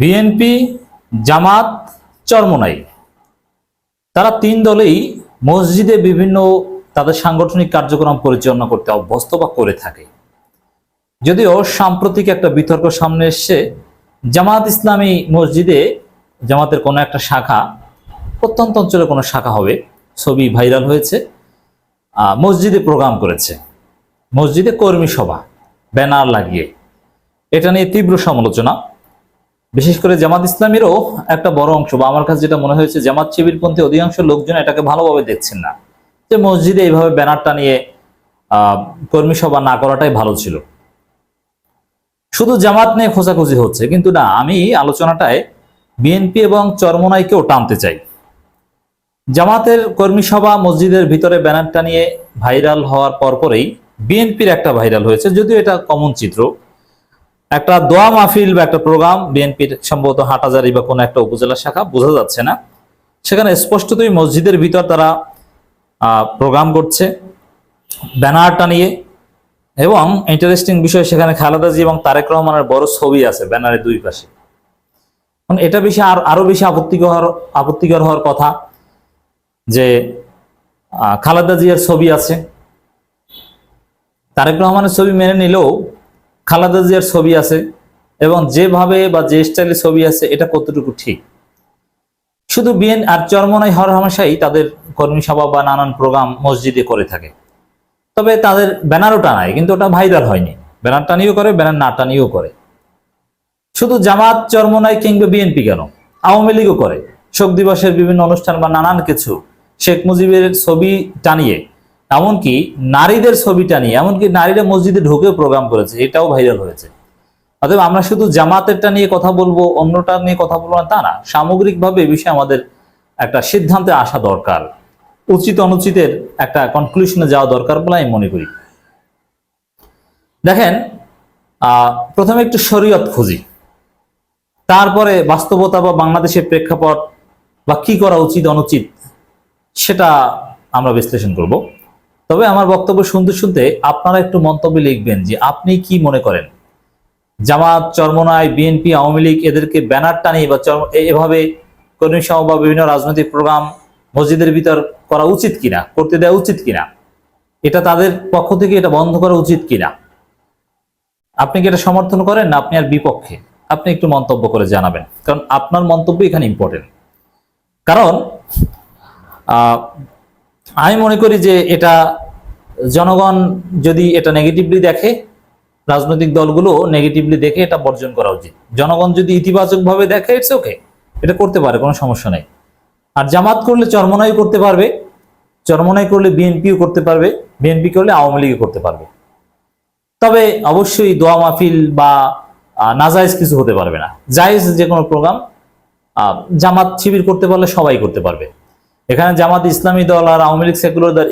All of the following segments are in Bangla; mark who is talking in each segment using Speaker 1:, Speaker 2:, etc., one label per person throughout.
Speaker 1: বিএনপি, জামাত, চরমনাই। তারা তিন দলেই মসজিদে বিভিন্ন তাদের সাংগঠনিক কার্যক্রম পরিচালনা করতে অভ্যস্ত বা করে থাকে। যদিও সাম্প্রতিক একটা বিতর্ক সামনে এসছে, জামাত ইসলামী মসজিদে জামাতের কোনো একটা শাখা, প্রত্যন্ত অঞ্চলে কোনো শাখা হবে, ছবি ভাইরাল হয়েছে মসজিদে প্রোগ্রাম করেছে। মসজিদে কর্মী সভা, ব্যানার লাগিয়ে। এটা নিয়ে তীব্র সমালোচনা। বিশেষ করে জামাত ইসলামেরও একটা বড় অংশ, বা আমার কাছে যেটা মনে হয়েছে, জামাত শিবিরপন্থী অধিকাংশ লোকজন এটাকে ভালোভাবে দেখছেন না। যে মসজিদে এইভাবে ব্যানারটা নিয়ে কর্মী সভা না করাটাই ভালো ছিল। শুধু জামাত নিয়ে খোঁজাখুঁজি হচ্ছে, কিন্তু না, আমি আলোচনাটায় বিএনপি এবং চরমনাইকেও টানতে চাই। জামাতের কর্মী সভা মসজিদের ভিতরে ব্যানারটা নিয়ে ভাইরাল হওয়ার পরপরেই বিএনপির একটা ভাইরাল হয়েছে, যদিও এটা কমন চিত্র। একটা দোয়া মাহফিল বা একটা প্রোগ্রাম বিএনপির সম্ভবত হাটাজারি বা কোনো একটা উপজেলা শাখা, বোঝা যাচ্ছে না। সেখানে স্পষ্টতই মসজিদের ভিতর তারা প্রোগ্রাম করছে ব্যানারটা নিয়ে এবং ইন্টারেস্টিং বিষয় সেখানে খালেদা জি এবং তারেক রহমানের বড় ছবি আছে ব্যানারের দুই পাশে। এটা বেশি আর, আরও বেশি আপত্তিকর আপত্তিকর হওয়ার কথা যে খালেদা জিয়ার ছবি আছে। তারেক রহমানের ছবি মেনে নিলেও খালেদা জিয়ার ছবি আছে এবং যেভাবে বা যে স্টাইলে ছবি আছে, এটা কতটুকু ঠিক? শুধু বিএন আর চরমনাই হর হামেশাই তাদের কর্মী সভা বা নানান প্রোগ্রাম মসজিদে করে থাকে। তবে তাদের ব্যানারও টানায়, কিন্তু ওটা ভাইরাল হয়নি। ব্যানার টানিও করে, ব্যানার না টানিও করে। শুধু জামাত, চরমনাই কিংবা বিএনপি কেন? আওয়ামী লীগও করে। শোক দিবসের বিভিন্ন অনুষ্ঠান বা নানান কিছু শেখ মুজিবের ছবি টানিয়ে এমনকি নারীদের ছবিটা নিয়ে, এমনকি নারীরা মসজিদে ঢুকেও প্রোগ্রাম করেছে, এটাও ভাইরাল হয়েছে। অতএব আমরা শুধু জামাতেরটা নিয়ে কথা বলব, অন্যটা নিয়ে কথা বলব না, তা না, সামগ্রিকভাবে এই বিষয়ে আমাদের একটা সিদ্ধান্তে আসা দরকার। উচিত অনুচিতের একটা কনক্লুশনে যাওয়া দরকার বলে আমি মনে করি। দেখেন প্রথমে একটু শরীয়ত খুঁজি। তারপরে বাস্তবতা বা বাংলাদেশের প্রেক্ষাপট বা কি করা উচিত, অনুচিত, সেটা আমরা বিশ্লেষণ করব। তবে আমার বক্তব্য শুনতে শুনতে আপনারা একটু মন্তব্য লিখবেন যে আপনি কি মনে করেন? জামাত, চরমনায় বিএনপি আওয়ামী লীগ এদেরকে ব্যানার টানিয়ে বা এভাবে কর্মী সভা বা বিভিন্ন রাজনৈতিক প্রোগ্রাম মসজিদের ভিতর করা উচিত কিনা? করতে দেওয়া উচিত কিনা? এটা তাদের পক্ষ থেকে এটা বন্ধ করা উচিত কিনা? আপনি কি এটা সমর্থন করেন না আপনি আর বিপক্ষে? আপনি একটু মন্তব্য করে জানাবেন। কারণ আপনার মন্তব্য এখানে ইম্পর্টেন্ট কারণ আমি মনে করি যে এটা জনগণ যদি এটা নেগেটিভলি দেখে রাজনৈতিক দলগুলো নেগেটিভলি দেখে এটা বর্জন করা উচিত। জনগণ যদি ইতিবাচকভাবে দেখে ইটস ওকে এটা করতে পারে কোনো সমস্যা নেই। আর জামাত করলে চরমনাই করতে পারবে চরমনাই করলে বিএনপিও করতে পারবে বিএনপি করলে আওয়ামী লীগও করতে পারবে। তবে অবশ্যই দোয়া মাহফিল বা আহ, নাজায়েজ কিছু হতে পারবে না। জায়েজ যে কোনো প্রোগ্রাম জামাত শিবির করতে পারলে সবাই করতে পারবে। এখানে জামাত ইসলামী দল আর আওয়ামী লীগ সেকুলার দল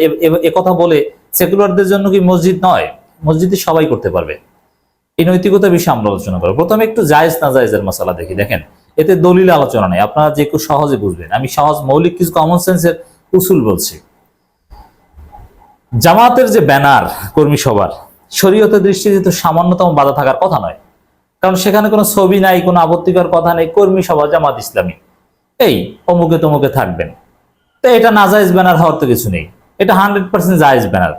Speaker 1: একথা বলে সেকুলারদের জন্য কি মসজিদ নয়? মসজিদে সবাই করতে পারবে। এই নৈতিকতা বিষয়ে আমরা আলোচনা করব। প্রথমে একটু জায়েজ না জায়েজের মশালা দেখি। দেখেন, এতে দলিল আলোচনা নেই। আপনারা যে কেউ সহজে বুঝবেন। আমি সহজ মৌলিক কিছু কমন সেন্সের উসুল বলছি। জামাতের যে ব্যানার, কর্মী সভার, শরীয়তের দৃষ্টিতে তো সামান্যতম বাধা থাকার কথা নয়। কারণ সেখানে কোনো ছবি নাই, কোনো আপত্তিকর কথা নেই। কর্মী সভা জামাত ইসলামী। এই, অমুকে তমুকে থাকবেন। তো এটা নাজাইজ ব্যানার হওয়ার তো কিছু নেই। এটা হান্ড্রেড পার্সেন্ট জায়েজ ব্যানার।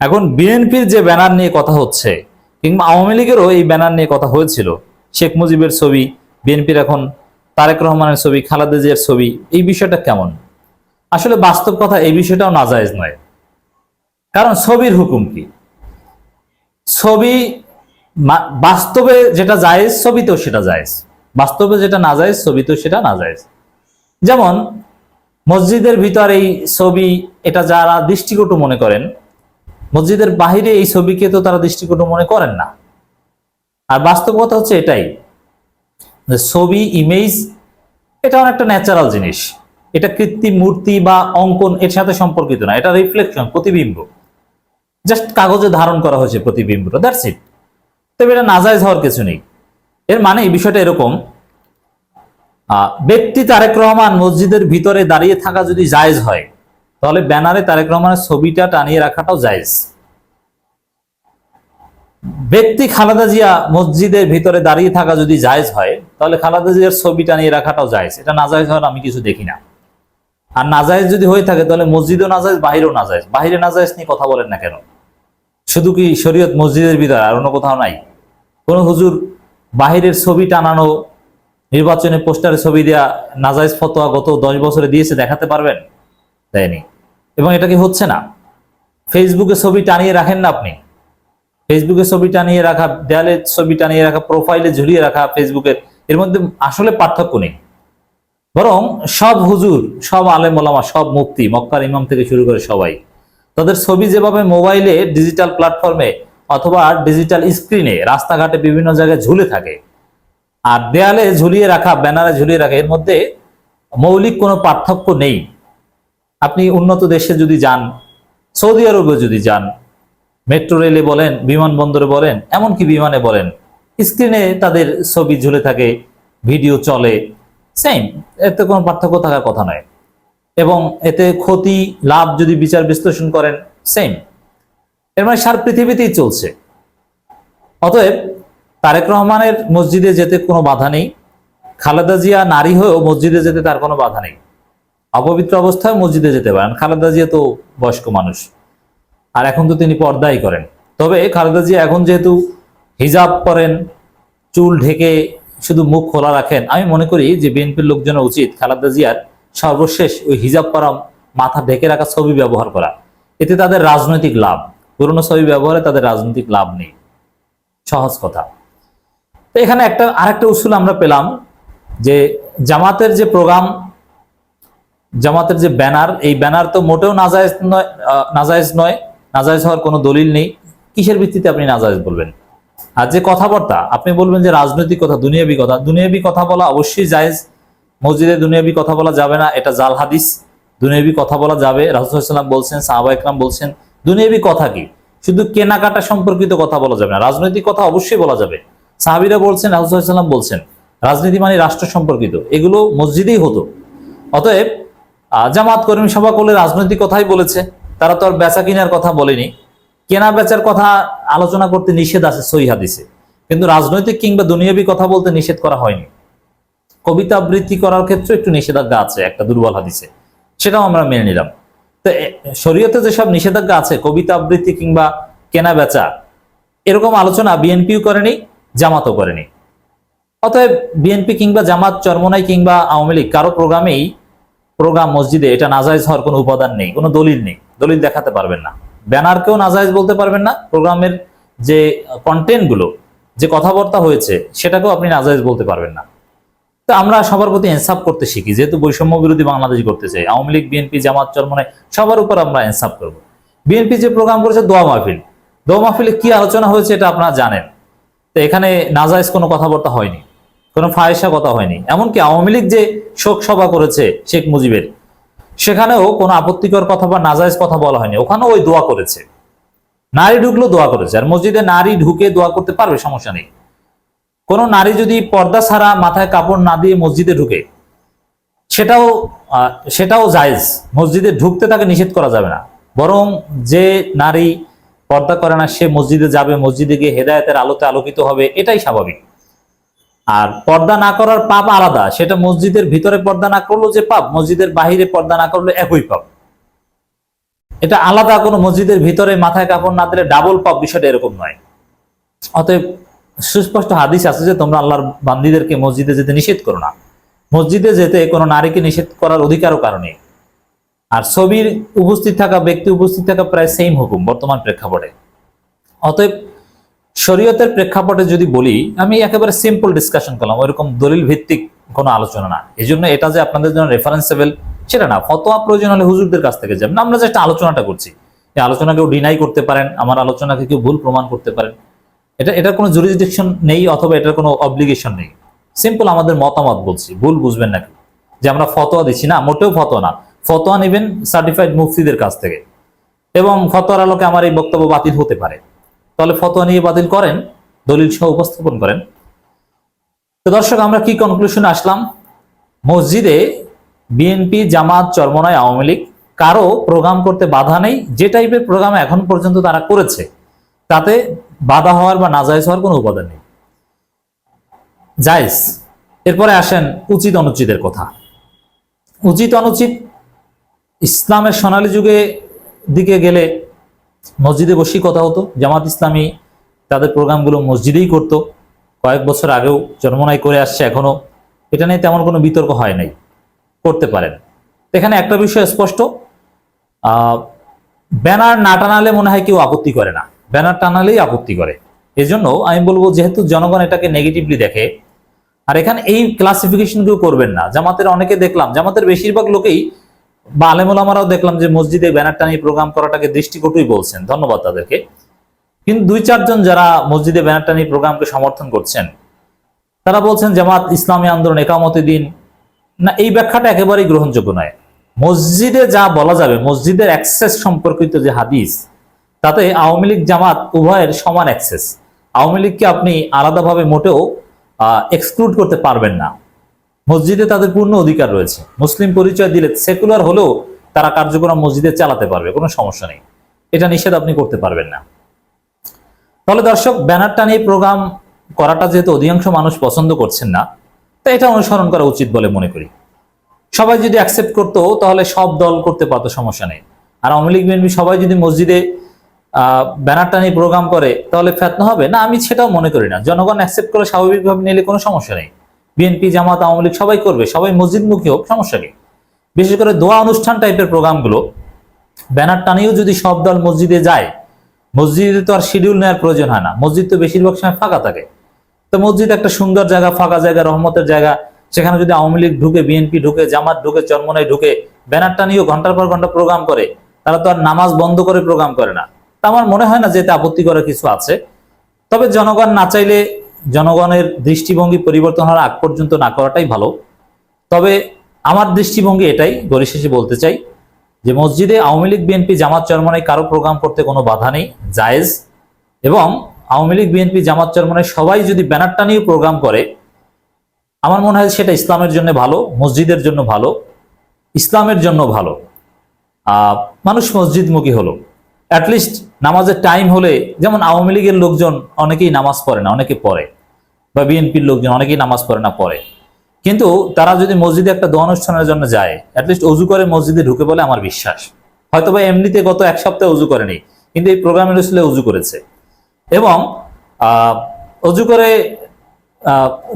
Speaker 1: এখন বিএনপির যে ব্যানার নিয়ে কথা হচ্ছে, কিংবা আওয়ামী লীগেরও এই ব্যানার নিয়ে কথা হয়েছিল, শেখ মুজিবের ছবি, বিএনপির এখন তারেক রহমানের ছবি, খালেদা জিয়ার ছবি, এই বিষয়টা কেমন? আসলে বাস্তব কথা এই বিষয়টাও নাজায়েজ নয়। কারণ ছবির হুকুম কি? ছবি বাস্তবে যেটা জায়েজ, ছবিতেও সেটা জায়েজ। বাস্তবে যেটা না জায়েজ, ছবিতেও সেটা না জায়েজ। যেমন মসজিদের ভিতর এই ছবি, এটা যারা দৃষ্টিকটু মনে করেন, মসজিদের বাহিরে এই ছবিকে তো তারা দৃষ্টিকটু মনে করেন না। আর বাস্তবতা হচ্ছে এটাই, যে ছবি ইমেজ এটা অনেকটা ন্যাচারাল জিনিস। এটা কৃত্রিম মূর্তি বা অঙ্কন এর সাথে সম্পর্কিত না, এটা রিফ্লেকশন প্রতিবিম্ব। জাস্ট কাগজে ধারণ করা হয়েছে প্রতিবিম্বটা দ্যাটস ইট তবে এটা নাজায়জ হওয়ার কিছু নেই। এর মানে এই বিষয়টা এরকম ব্যক্তি তারেক রহমান মসজিদের ভিতরে দাঁড়িয়ে থাকা যদি জায়েজ হয়, তাহলে ব্যানারে তারেক রহমানের ছবিটা টানিয়ে রাখাটাও জায়েজ। ব্যক্তি খালেদা জিয়া মসজিদের ভিতরে দাঁড়িয়ে থাকা যদি জায়েজ হয়, তাহলে খালেদা জিয়ার ছবিটা নিয়ে রাখাটাও যায় এটা নাজায়জ হওয়ার আমি কিছু দেখি না। আর না নাজায়জ যদি হয়ে থাকে, তাহলে মসজিদও নাজায়জ বাহিরেও নাজায়জ বাহিরে নাজায়জ নিয়ে কথা বলেন না কেন? শুধু কি শরীয়ত মসজিদের ভিতরে আর অন্য কোথাও নাই? কোন হুজুর বাহিরের ছবি টানানো নির্বাচনে পোস্টারে ছবি দেয়া নাজাইজ ফতোয়া গত দশ বছরে দিয়েছে, দেখাতে পারবেন? দেয়নি। এবং এটা কি হচ্ছে না? ফেসবুকে ছবি টানিয়ে রাখেন না আপনি? ফেসবুকে ছবি টানিয়ে রাখা, দেয়ালে ছবি টানিয়ে রাখা, প্রোফাইলে ঝুলিয়ে রাখা ফেসবুকের, এর মধ্যে আসলে পার্থক্য নেই। বরং সব হুজুর, সব আলেম ওলামা, সব মুক্তি মক্কার ইমাম থেকে শুরু করে সবাই, তাদের ছবি যেভাবে মোবাইলে, ডিজিটাল প্ল্যাটফর্মে অথবা ডিজিটাল স্ক্রিনে রাস্তাঘাটে বিভিন্ন জায়গায় ঝুলে থাকে আর দেয়ালে ঝুলিয়ে রাখা, ব্যানারে ঝুলিয়ে রাখা, এর মধ্যে মৌলিক কোনো পার্থক্য নেই। আপনি উন্নত দেশে যদি যান, সৌদি আরবে যদি যান, মেট্রো রেলে বলেন, বিমানবন্দরে বলেন, এমনকি বিমানে বলেন স্ক্রিনে তাদের ছবি ঝুলে থাকে ভিডিও চলে সেম এতে কোনো পার্থক্য থাকার কথা নয়। এবং এতে ক্ষতি, লাভ যদি বিচার বিশ্লেষণ করেন সেম এর মানে সার পৃথিবীতেই চলছে। অতএব তারেক রহমানের মসজিদে যেতে কোনো বাধা নেই। খালেদা জিয়া নারী হয়েও মসজিদে যেতে তার কোনো বাধা নেই। অপবিত্র অবস্থায় মসজিদে যেতে পারেন। খালেদা জিয়া তো বয়স্ক মানুষ। আর এখন তো তিনি পর্দাই করেন। তবে খালেদা জিয়া এখন যেহেতু হিজাব করেন চুল ঢেকে শুধু মুখ খোলা রাখেন, আমি মনে করি যে বিএনপির লোকজনের উচিত খালেদা জিয়ার সর্বশেষ ওই হিজাব করা মাথা ঢেকে রাখা ছবি ব্যবহার করা। এতে তাদের রাজনৈতিক লাভ। পুরনো ছবি ব্যবহারে তাদের রাজনৈতিক লাভ নেই। সহজ কথা। তো এখানে একটা, আরেকটা উসুল আমরা পেলাম যে জামাতের যে প্রোগ্রাম, জামাতের যে ব্যানার, এই ব্যানার তো মোটেও নাজায়েজ নয় নাজায়েজ নয়, নাজায়েজ হওয়ার কোনো দলিল নেই। কিসের ভিত্তিতে আপনি নাজায়েজ বলবেন? আর যে কথাবার্তা, আপনি বলবেন যে রাজনৈতিক কথা, দুনিয়াবি কথা। দুনিয়াবি কথা বলা অবশ্যই জায়েজ। মসজিদে দুনিয়াবি কথা বলা যাবে না, এটা জাল হাদিস। দুনিয়াবি কথা বলা যাবে। রাসুলাম বলছেন সাহাবা ইকরাম বলছেন, দুনিয়াবি কথা কি? শুধু কেনাকাটা সম্পর্কিত কথা বলা যাবে না, রাজনৈতিক কথা অবশ্যই বলা যাবে। সাহাবিরা বলছেন রাসুলাম বলছেন, রাজনীতি মানে রাষ্ট্র সম্পর্কিত, এগুলো মসজিদেই হতো। অতএব জামাত কর্মী সভা করলে রাজনৈতিক কথাই বলেছে, তারা তো আর বেচা কিনার কথা বলেনি। কেনা বেচার কথা আলোচনা করতে নিষেধ আছে সই হাদিসে, কিন্তু রাজনৈতিক কিংবা দুনিয়াবি কথা বলতে নিষেধ করা হয়নি। কবিতা আবৃত্তি করার ক্ষেত্রে একটু নিষেধাজ্ঞা আছে, একটা দুর্বল হাদিসে, সেটাও আমরা মেনে নিলাম। তো শরীয়তে যেসব নিষেধাজ্ঞা আছে কবিতা আবৃত্তি কিংবা কেনা বেচা, এরকম আলোচনা বিএনপিও করেনি জামাতও করেনি। অতএব বিএনপি কিংবা জামাত চরমনাই কিংবা আওয়ামী লীগ কারও প্রোগ্রামেই প্রোগ্রাম মসজিদে এটা নাজাইজ হওয়ার কোনো উপাদান নেই, কোনো দলিল নেই, দলিল দেখাতে পারবেন না। ব্যানারকেও নাজাইজ বলতে পারবেন না, প্রোগ্রামের যে কন্টেন্টগুলো যে কথাবার্তা হয়েছে, সেটাকেও আপনি নাজাইজ বলতে পারবেন না। তো আমরা সবার প্রতি ইনসাফ করতে শিখি, যেহেতু বৈষম্য বিরোধী বাংলাদেশ করতে চাই আওয়ামী লীগ, বিএনপি, জামাত, চরমনাই, সবার উপর আমরা ইনসাফ করব। বিএনপি যে প্রোগ্রাম করেছে দোয়া মাহফিল, দোয়া মাহফিলে কি আলোচনা হয়েছে এটা আপনারা জানেন। তো এখানে নাজাইজ কোনো কথাবার্তা হয়নি, কোনো ফায়সা কথা হয়নি। এমনকি আওয়ামী লীগ যে শোক সভা করেছে শেখ মুজিবের, সেখানেও কোনো আপত্তিকর কথা বা নাজাইজ কথা বলা হয়নি। ওখানেও ওই দোয়া করেছে। নারী ঢুকলেও দোয়া করেছে। আর মসজিদে নারী ঢুকে দোয়া করতে পারবে, সমস্যা নেই। কোনো নারী যদি পর্দা ছাড়া মাথায় কাপড় না দিয়ে মসজিদে ঢুকে, সেটাও সেটাও জায়েজ। মসজিদে ঢুকতে তাকে নিষেধ করা যাবে না। বরং যে নারী পর্দা করে না, সে মসজিদে যাবে, মসজিদে গিয়ে হেদায়েতের আলোতে আলোকিত হবে, এটাই স্বাভাবিক। আর পর্দা না করার পাপ আলাদা, সেটা মসজিদের ভিতরে পর্দা না করলেও যে পাপ, মসজিদের বাহিরে পর্দা না করলে একই পাপ। এটা আলাদা কোনো মসজিদের ভিতরে মাথায় কাপড় না দিলে ডাবল পাপ বিষয়টা এরকম নয়। অতএব সুস্পষ্ট হাদিস আছে যে তোমরা আল্লাহর বান্দিদেরকে মসজিদে যেতে নিষেধ করো না। মসজিদে যেতে কোনো নারীকে নিষেধ করার অধিকারও কারণে আর ছবির উপস্থিত থাকা ব্যক্তি উপস্থিত থাকা প্রায় সেম হুকুম বর্তমান প্রেক্ষাপটে। অতএব শরীয়তের প্রেক্ষাপটে যদি বলি, আমি একেবারে সিম্পল ডিসকাশন করলাম, ওইরকম দলিল ভিত্তিক কোনো আলোচনা না। এই জন্য এটা যে আপনাদের জন্য রেফারেন্সেবল সেটা না। ফতোয়া প্রয়োজন হলে হুজুরদের কাছ থেকে যাবেন। আমরা জাস্ট আলোচনাটা করছি। এই আলোচনা কেউ ডিনাই করতে পারেন, আমার আলোচনাকে কেউ ভুল প্রমাণ করতে পারেন। এটা, এটার কোনো জুরিসডিকশন নেই অথবা এটার কোনো অব্লিগেশন নেই। সিম্পল আমাদের মতামত বলছি, ভুল বুঝবেন নাকি? যে আমরা ফতোয়া দিচ্ছি না, মোটেও ফতোয়া না। ফতোয়া নেবেন সার্টিফাইড মুফতিদের কাছ থেকে। এবং ফতোয়ার আলোকে আমার এই বক্তব্য বাতিল হতে পারে। তাহলে ফতোয়া নিয়ে বাতিল করেন দলিল সহ উপস্থাপন করেন। তো দর্শক, আমরা কি কনক্লুশনে আসলাম? মসজিদে বিএনপি, জামাত, চরমনায় আওয়ামী লীগ কারও প্রোগ্রাম করতে বাধা নেই। যে টাইপের প্রোগ্রাম এখন পর্যন্ত তারা করেছে, তাতে বাধা হওয়ার বা নাজায়জ হওয়ার কোনো উপাদান নেই। জায়েজ। এরপরে আসেন উচিত অনুচিতের কথা। উচিত অনুচিত ইসলামের সোনালী যুগে দিকে গেলে মসজিদে বসেই কথা হতো। জামাত ইসলামী তাদের প্রোগ্রামগুলো মসজিদেই করতো। কয়েক বছর আগেও জন্মনাই করে আসছে এখনও। এটা নিয়ে তেমন কোনো বিতর্ক হয় নাই। করতে পারেন। এখানে একটা বিষয় স্পষ্ট। ব্যানার না টানালে মনে হয় কেউ আপত্তি করে না। ব্যানার টানালেই আপত্তি করে। এজন্য আমি বলব যেহেতু জনগণ এটাকে নেগেটিভলি দেখে, আর এখানে এই ক্লাসিফিকেশন কেউ করবেন না। জামাতের অনেকে দেখলাম, জামাতের বেশিরভাগ লোকেই বা আলেমুল আলেমুলামারাও দেখলাম যে মসজিদে ব্যানার টানিয়ে প্রোগ্রাম করাটাকে দৃষ্টিকটুই বলছেন। ধন্যবাদ তাদেরকে। কিন্তু দুই, চারজন যারা মসজিদে ব্যানার টানিয়ে প্রোগ্রামকে সমর্থন করছেন, তারা বলছেন, জামাত ইসলামী আন্দোলন একামতে দিন। না, এই ব্যাখ্যাটা একেবারেই গ্রহণযোগ্য নয়। মসজিদে যা বলা যাবে, মসজিদের অ্যাক্সেস সম্পর্কিত যে হাদিস, তাতে আওয়ামী লীগ, জামাত উভয়ের সমান অ্যাক্সেস আওয়ামী লীগকে আপনি আলাদাভাবে মোটেও এক্সক্লুড করতে পারবেন না। মসজিদে তাদের পূর্ণ অধিকার রয়েছে। মুসলিম পরিচয় দিলে সেকুলার হলেও তারা কার্যক্রম মসজিদে চালাতে পারবে, কোনো সমস্যা নেই। এটা নিষেধ আপনি করতে পারবেন না। তাহলে দর্শক, ব্যানার টানিয়ে প্রোগ্রাম করাটা যেহেতু অধিকাংশ মানুষ পছন্দ করছেন না তা এটা অনুসরণ করা উচিত বলে মনে করি। সবাই যদি অ্যাকসেপ্ট করতো, তাহলে সব দল করতে পারতো, সমস্যা নেই। আর আওয়ামী লীগ, বিএনপি সবাই যদি মসজিদে ব্যানার টানিয়ে প্রোগ্রাম করে, তাহলে ফেতনা হবে? না, আমি সেটাও মনে করি না। জনগণ অ্যাকসেপ্ট করে স্বাভাবিকভাবে নিলে কোনো সমস্যা নেই। বিএনপি, জামাত, আওয়ামী লীগ সবাই করবে, সবাই মসজিদমুখী হোক, সমস্যা নেই বিশেষ করে দোয়া অনুষ্ঠান টাইপের প্রোগ্রামগুলো, ব্যানার টানিয়েও যদি সব দল মসজিদে যায়, মসজিদে তো আর শিডিউল নেওয়ার প্রয়োজন হয় না, মসজিদ তো বেশিরভাগ সময় ফাঁকা থাকে। তো মসজিদ একটা সুন্দর জায়গা, ফাঁকা জায়গা, রহমতের জায়গা, সেখানে যদি আওয়ামী লীগ ঢুকে, বিএনপি ঢুকে, জামাত ঢুকে চরমনাই ঢুকে, ব্যানার টানিয়েও ঘণ্টার পর ঘণ্টা প্রোগ্রাম করে, তারা তো আর নামাজ বন্ধ করে প্রোগ্রাম করে না। তা আমার মনে হয় না যে এতে আপত্তি করার কিছু আছে। তবে জনগণ না চাইলে জনগণের দৃষ্টিভঙ্গি পরিবর্তন হওয়ার আগ পর্যন্ত না করাটাই ভালো। তবে আমার দৃষ্টিভঙ্গি এটাই পরিশেষে বলতে চাই যে মসজিদে আওয়ামী লীগ, বিএনপি, জামাত চরমনায় কারও প্রোগ্রাম করতে কোনো বাধা নেই, জায়েজ। এবং আওয়ামী লীগ, বিএনপি, জামাত চরমনায় সবাই যদি ব্যানার টানিয়ে প্রোগ্রাম করে, আমার মনে হয় সেটা ইসলামের জন্য ভালো, মসজিদের জন্য ভালো, ইসলামের জন্য ভালো। মানুষ মসজিদমুখী হলো। অ্যাটলিস্ট নামাজের টাইম হলে, যেমন আওয়ামী লীগের লোকজন অনেকেই নামাজ পড়ে না, অনেকে পড়ে। বা বিএনপির লোকজন অনেকেই নামাজ পড়ে না, পড়ে। কিন্তু তারা যদি মসজিদে একটা দোয়া অনুষ্ঠানের জন্য যায় অ্যাটলিস্ট অজু করে মসজিদে ঢুকে বলে আমার বিশ্বাস। হয়তো বা এমনিতে গত এক সপ্তাহে অজু করেনি, কিন্তু এই প্রোগ্রামের আসলে অজু করেছে। এবং অজু করে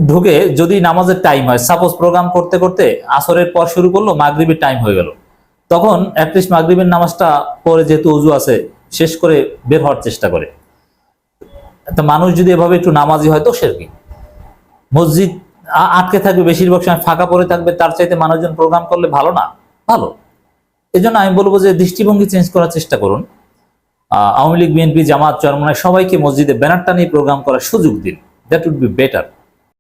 Speaker 1: ঢুকে যদি নামাজের টাইম হয় সাপোজ প্রোগ্রাম করতে করতে আসরের পর শুরু করল, মাগরিবের টাইম হয়ে গেল। তখন অ্যাটলিস্ট মাগরিবের নামাজটা পরে যেহেতু অজু আছে, শেষ করে বের হওয়ার চেষ্টা করে। তো মানুষ যদি এভাবে একটু নামাজি হয় তো কি? মসজিদ আটকে থাকবে, বেশিরভাগ সময় ফাঁকা পড়ে থাকবে, তার চাইতে মানুষজন প্রোগ্রাম করলে ভালো না? ভালো। এই জন্য আমি বলব যে দৃষ্টিভঙ্গি চেঞ্জ করার চেষ্টা করুন। আওয়ামী লীগ বিএনপি জামাত চরমনায় সবাইকে মসজিদে ব্যানারটা নিয়ে প্রোগ্রাম করার সুযোগ দিন। That would be better